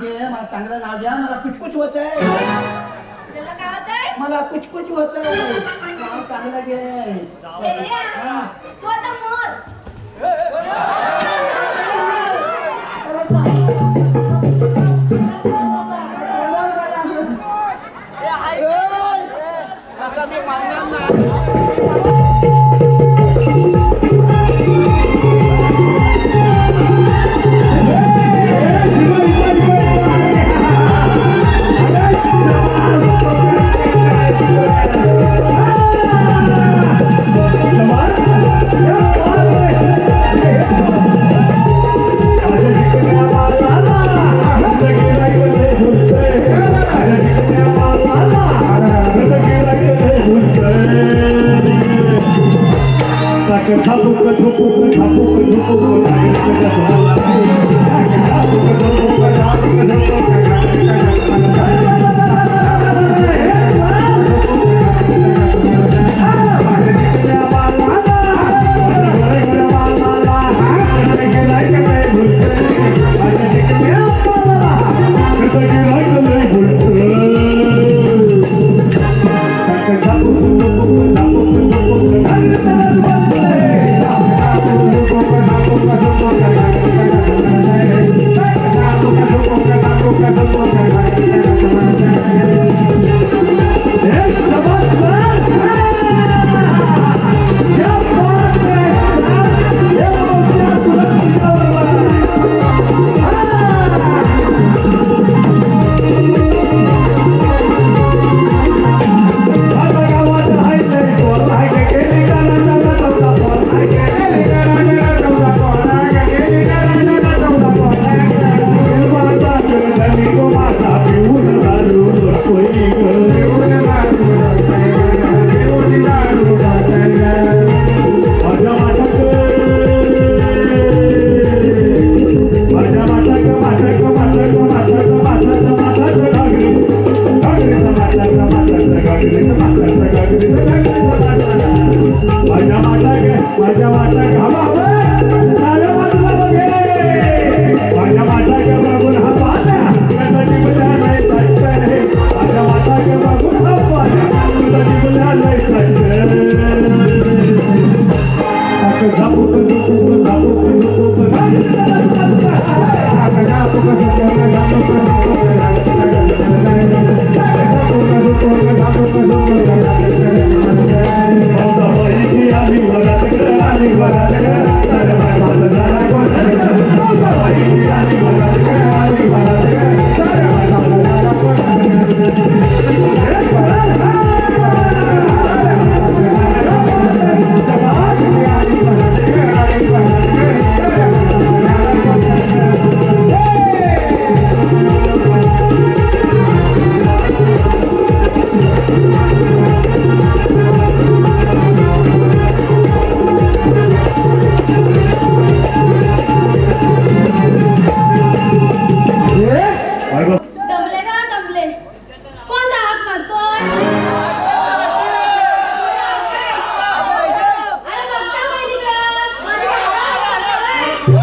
घे मला चांगलं नाव द्या मला कुचकुच होत आहे त्याला काय होतंय? मला कुचकुच होत आहे नाव चांगलं घे. बेड्या, तू आता मोर. आता मी मानणार नाही. Thank you.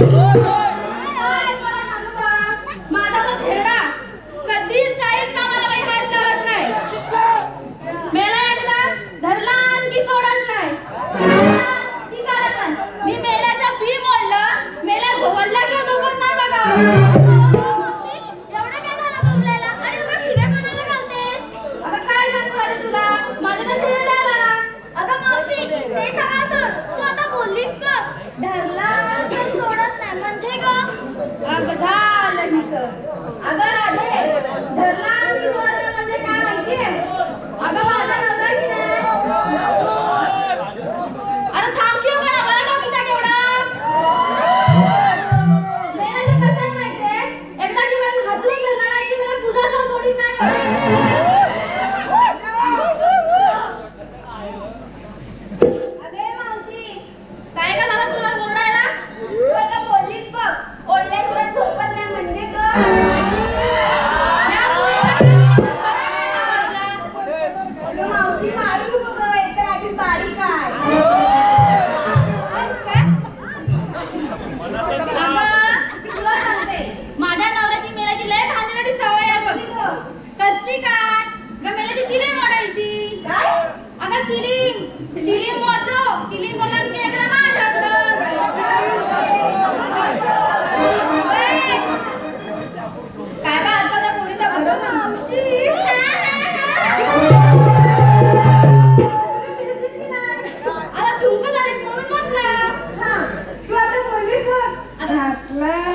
Uhul! Hello.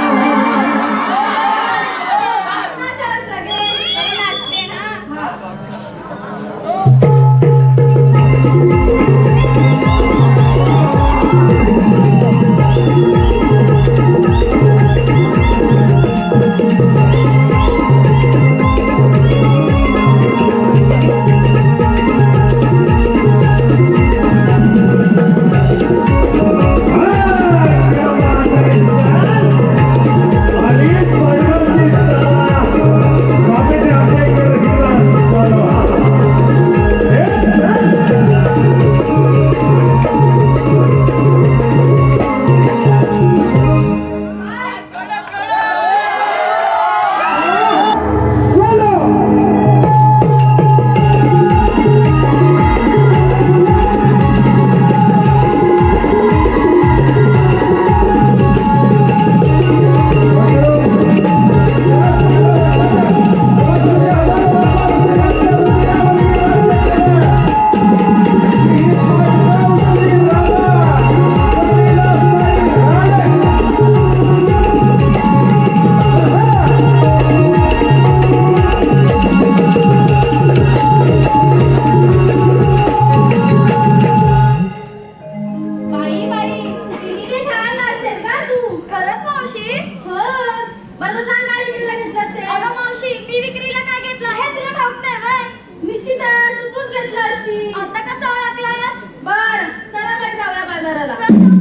घेतलास आता कसा ओळखलास? बर चला मग जाऊया बाजाराला.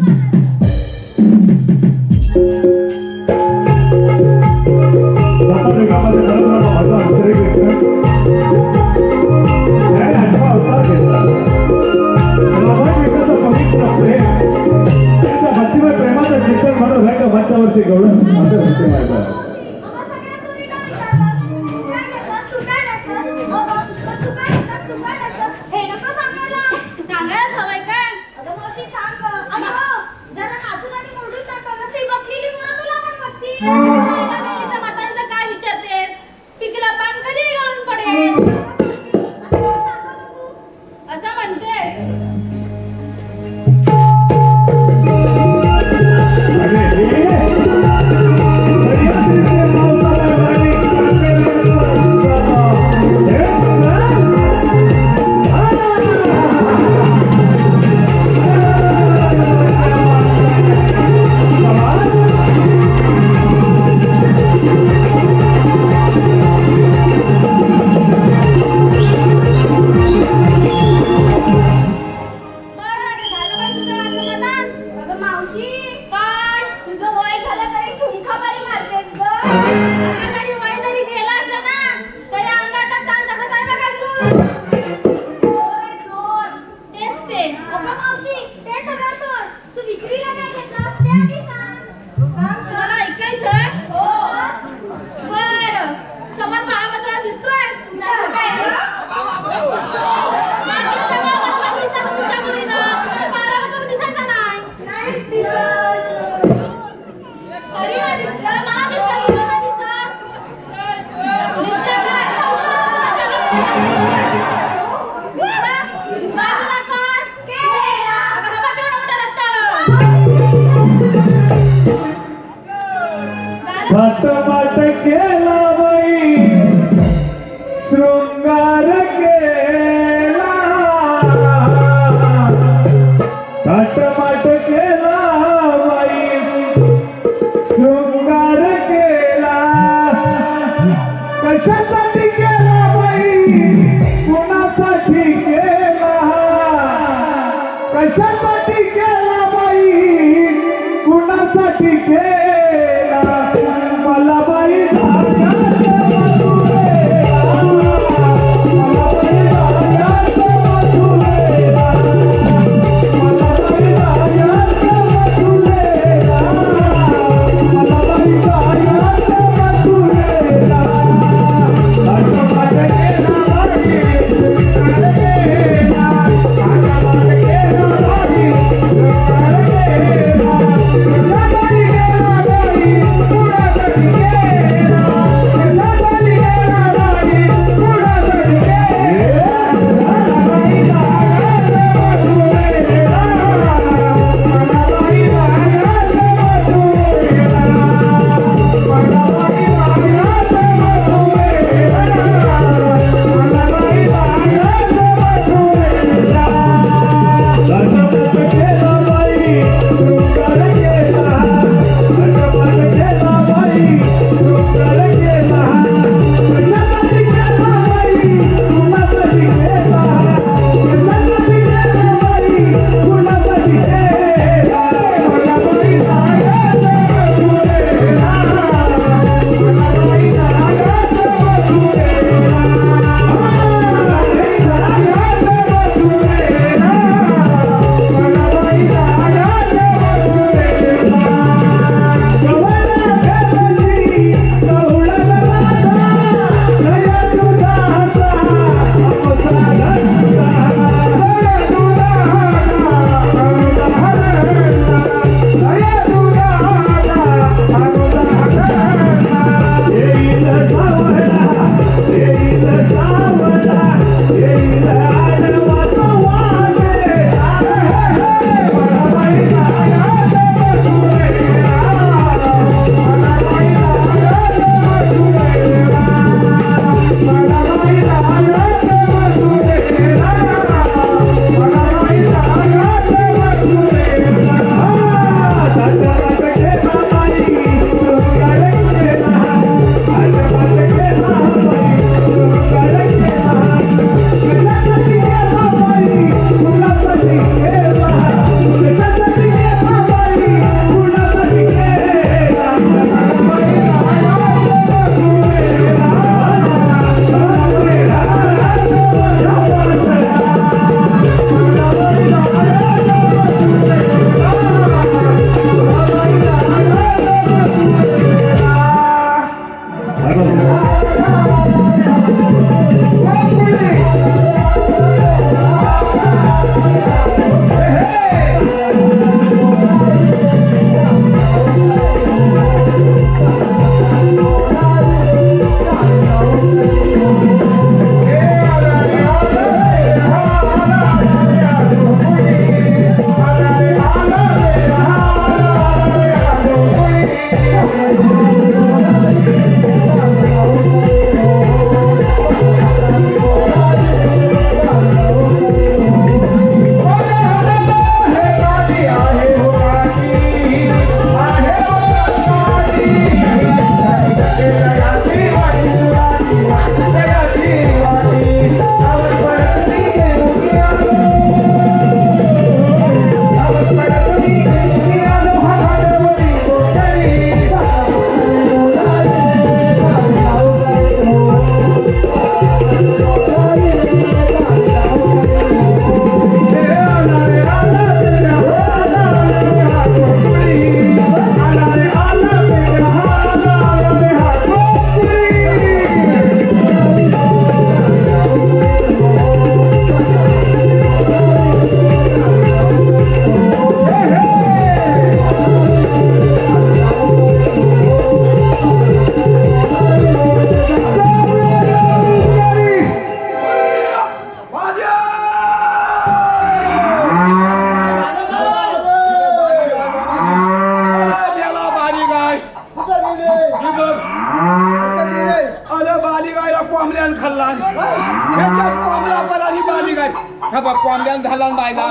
ह्याच्यात कोंबडा पण आणि बाली गाय हा बघ कोंबड्यान झाला बायला.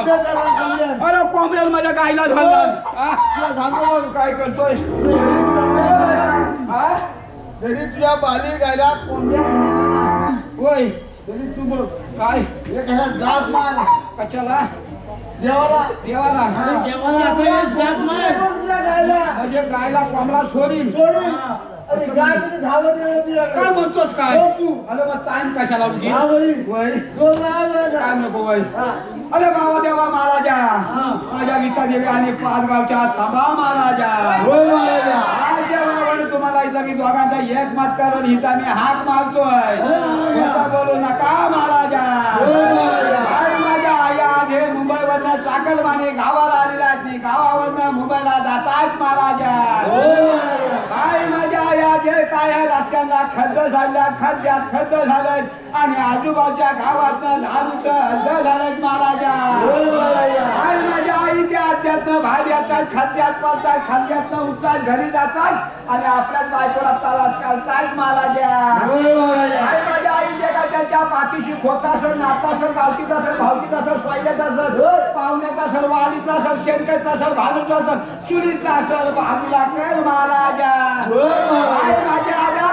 अरे कोंबड्यान माझ्या गायला झाला? काय करतोय? हा? जरी तुझ्या बाली गायला कोंबड्या होय तरी तू बघ. काय? जाप मार? कशाला? देवाला? देवाला? देवाला असं जात गायला. म्हणजे गायला कोंबडा सोडील सोडून. धावत. काय म्हणतोस काय हो तू. अरे मग टाइम कशाला उगी हा बाई. वय तो गावाला जा. काय नको वय हा. अरे बाबा देवा महाराजा माझ्या गीता देवी आणि पाचगावच्या सभा महाराजा होय महाराजा. आज जेव्हा तुम्हाला इथं मी दोघांचा एक मत करून हिचा मी हाक मारतोय खोटं बोलू नका महाराजा होय महाराजा. आज माझ्या आज हे मुंबईवरनं चाकलमाने गावाला आलेला आहेत गावावरनं मुंबईला जातात महाराजा होय महाराजा. काय माझ्या या जे रस्त्यांना खड्ड झाल्या खड्ड्यात खड्ड झालेत आणि आजूबाजूच्या गावातनं दारूचं हद्द झालेत महाराजा. माझ्या आई त्या बाहेर येतात खाद्यात पळतात खाद्यातनं उठतात घरी जातात आणि आपल्याच बायकोला तलाश करतात महाराजा. माझ्या आई का त्यांच्या पाठीशी खोत असेल नाता असेल गावकीत असेल भावकीत असेल स्वायल्यात असेल पाहुण्यात असेल वालीत असेल शेणकत असेल भालूत असेल चुलीत असेल भाजूला कर महाराजा. माझ्या आल्या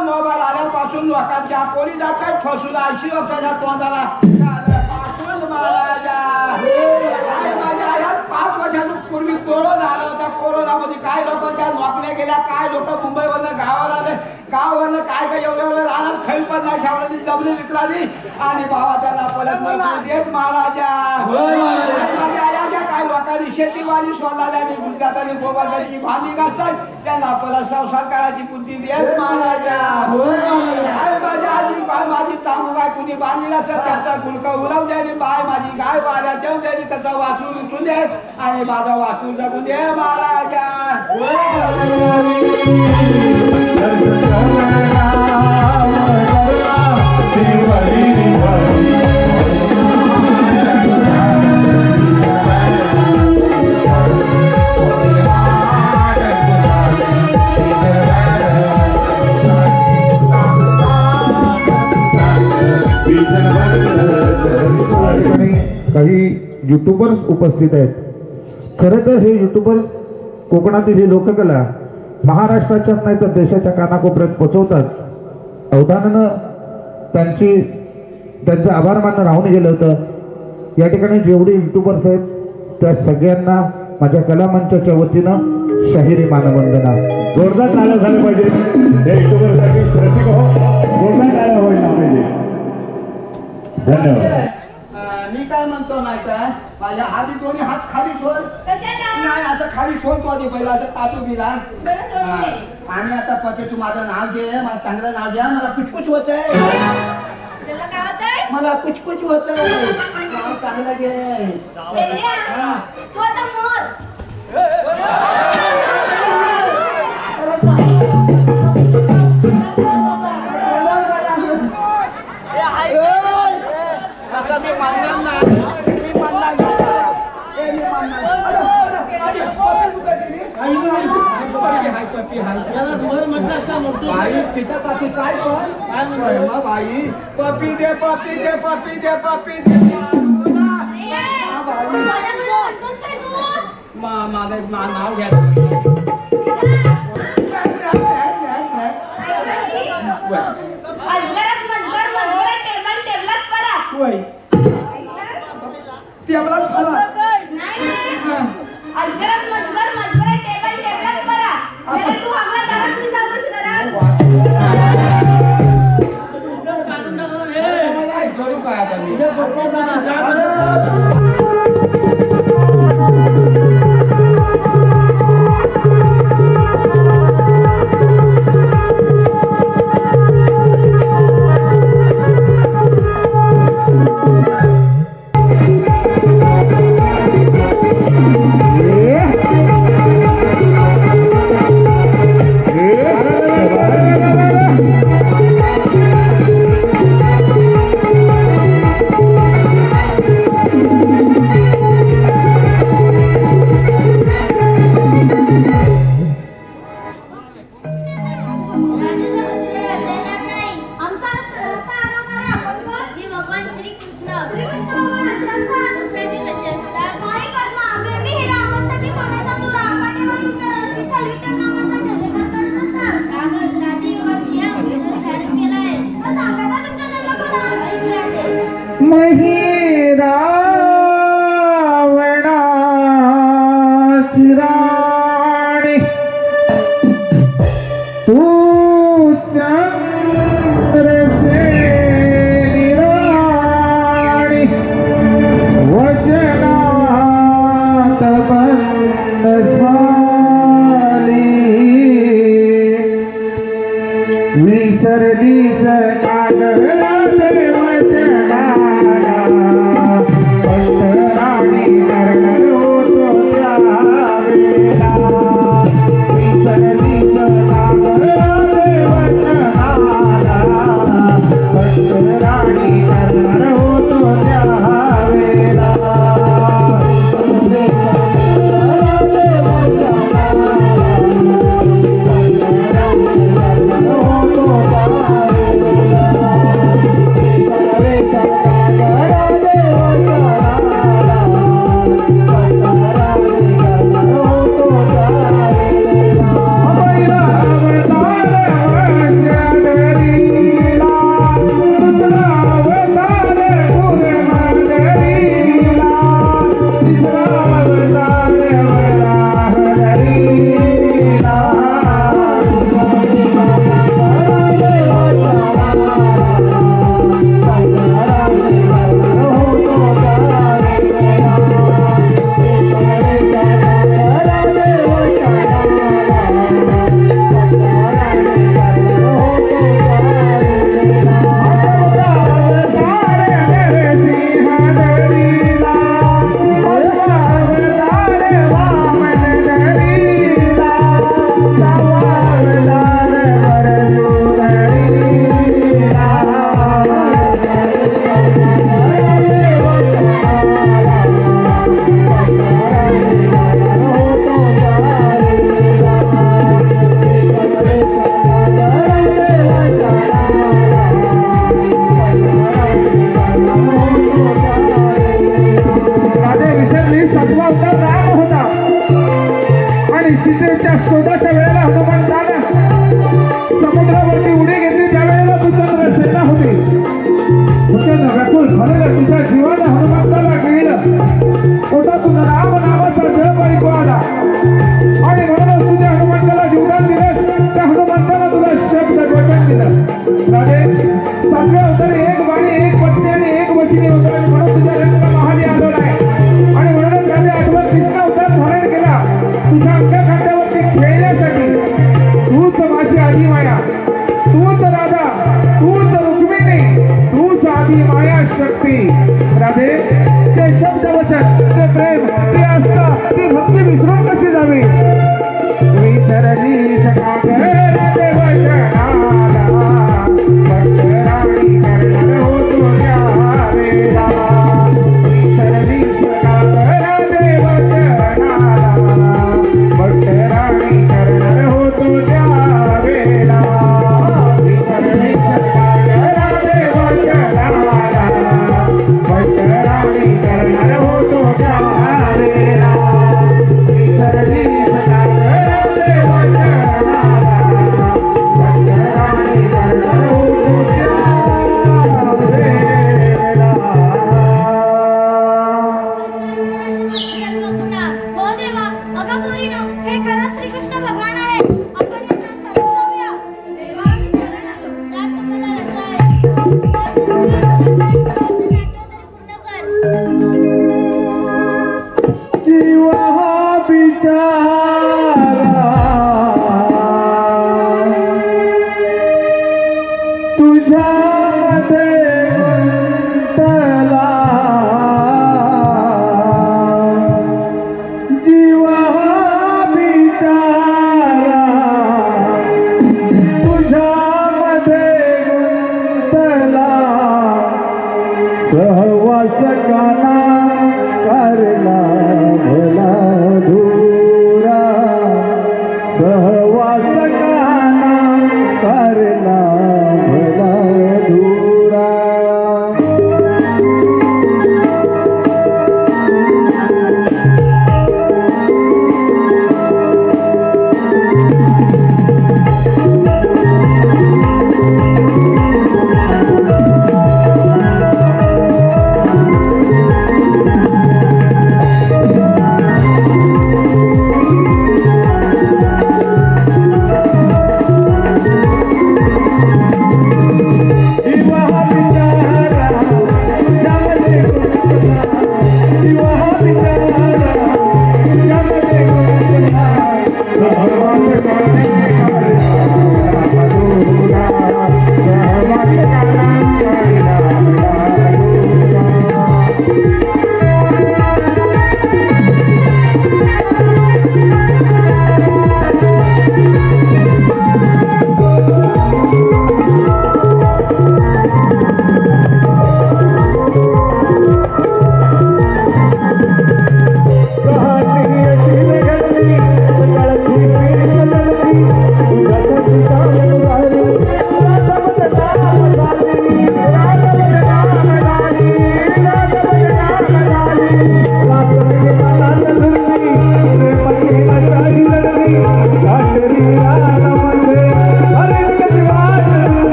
मोबाईल आल्यापासून लोकांच्या पोरी जात आहेत फसून ऐंशी वर्षाच्या तोंडाला पासून महाराजा. माझ्या पाच वर्षापूर्वी कोरोना कोरोनामध्ये काय लोकांच्या नोकऱ्या गेल्या काय लोक मुंबईवरनं गावाला आले गावावरनं काय काय एवढ्या एवढ्या राहणार खैल पण नाही ठेवली जमली विकराली आणि भावा त्यांना परत देत महाराजा. काय लोकांनी शेतीवाली आणि गुजरातानी गोबाजाची भांडी घालतात त्यांना परत संसार करायची बुद्धी देत महाराजा. होय महाराजा. काय माझ्या आजी? काय माझी तांबू काय कुणी बांधलेला असेल? त्याचा गुलका उलाव द्या आणि बाय माझी. गाय बाल्या जेवून द्यायची त्याचा वाचून उठून दे आणि माझा वाचून जगून दे महाराजा. काही युट्यूबर्स उपस्थित आहेत. खरं तर हे युट्यूबर्स कोकणातील ही लोककला महाराष्ट्राच्या नाही तर देशाच्या कानाकोपऱ्यात पोचवतात. अवधानानं त्यांची त्यांचं आभार मानणं राहून गेलं होतं. या ठिकाणी जेवढे युट्यूबर्स आहेत त्या सगळ्यांना माझ्या कलामंचाच्या वतीनं शाहिरी मानवंदना. जोरदार टाळ्या झाल्या पाहिजे. या हो. जोरदार टाळ्या व्हायला पाहिजे. धन्यवाद. मी काय म्हणतो नाही का माझ्या हाती दोन्ही हात खाली सोड नाही असं खाली सोड तो आधी पहिला असं तातू दिला हा. आणि आता पते तू माझं नाव घे मला चांगलं नाव द्या मला कुचकुच होत आहे मला कुचकुच होत आहे नाव चांगलं घे बाई पप्पी दे पप्पी दे पप्पी दे पप्पी दे. मा- नाव घ्या. टेबलात फरा Lord.